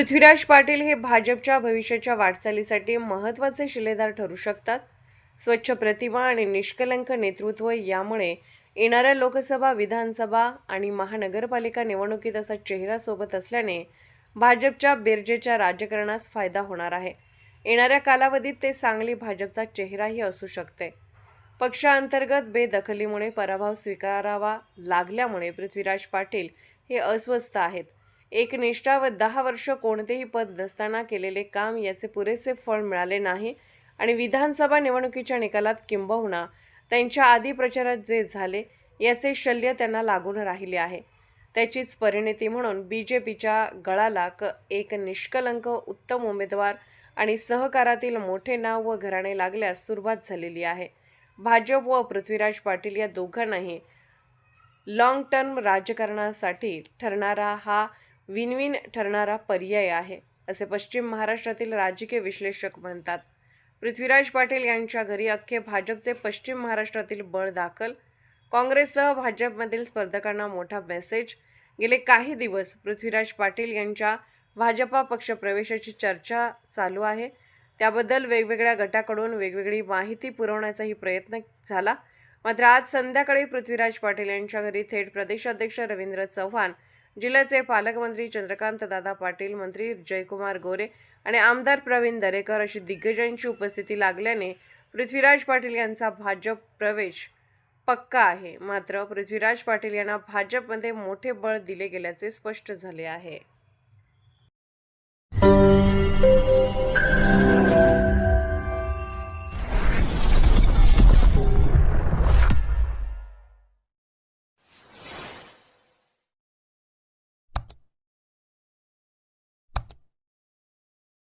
पृथ्वीराज पाटील हे भाजपच्या भविष्याच्या वाटचालीसाठी महत्त्वाचे शिलेदार ठरू शकतात. स्वच्छ प्रतिमा आणि निष्कलंक नेतृत्व यामुळे येणाऱ्या लोकसभा विधानसभा आणि महानगरपालिका निवडणुकीत असा चेहरा सोबत असल्याने भाजपच्या बेरजेच्या राजकारणास फायदा होणार आहे. येणाऱ्या कालावधीत ते सांगली भाजपचा चेहराही असू शकते. पक्षांतर्गत बेदखलीमुळे पराभव स्वीकारावा लागल्यामुळे पृथ्वीराज पाटील हे अस्वस्थ आहेत. एक निष्ठा व दहा वर्ष कोणतेही पद नसताना केलेले काम याचे पुरेसे फळ मिळाले नाही. आणि विधानसभा निवडणुकीच्या निकालात किंबहुना त्यांच्या आधी प्रचारात जे झाले याचे शल्य त्यांना लागून राहिले आहे. त्याचीच परिणिती म्हणून बी जे पीच्या गळाला क एक निष्कलंक उत्तम उमेदवार आणि सहकारातील मोठे नाव व घराणे लागल्यास सुरुवात झालेली आहे. भाजप व पृथ्वीराज पाटील या दोघांनाही लाँग टर्म राजकारणासाठी ठरणारा हा विन विन ठरणारा पर्याय आहे असे पश्चिम महाराष्ट्रातील राजकीय विश्लेषक म्हणतात. पृथ्वीराज पाटील यांच्या घरी अख्खे भाजपचे पश्चिम महाराष्ट्रातील बळ दाखल. काँग्रेससह भाजपमधील स्पर्धकांना मोठा मेसेज. गेले काही दिवस पृथ्वीराज पाटील यांच्या भाजपा पक्ष प्रवेशाची चर्चा चालू आहे. त्याबद्दल वेगवेगळ्या गटाकडून वेगवेगळी माहिती पुरवण्याचाही प्रयत्न झाला. मात्र आज संध्याकाळी पृथ्वीराज पाटील यांच्या घरी थेट प्रदेशाध्यक्ष रवींद्र चव्हाण जिल्ह्याचे पालकमंत्री चंद्रकांत दादा पाटील मंत्री जयकुमार गोरे आणि आमदार प्रवीण दरेकर अशी दिग्गजांची उपस्थिती लागल्याने पृथ्वीराज पाटील यांचा भाजप प्रवेश पक्का आहे. मात्र पृथ्वीराज पाटील यांना भाजपमध्ये मोठे बळ दिले गेल्याचे स्पष्ट झाले आहे.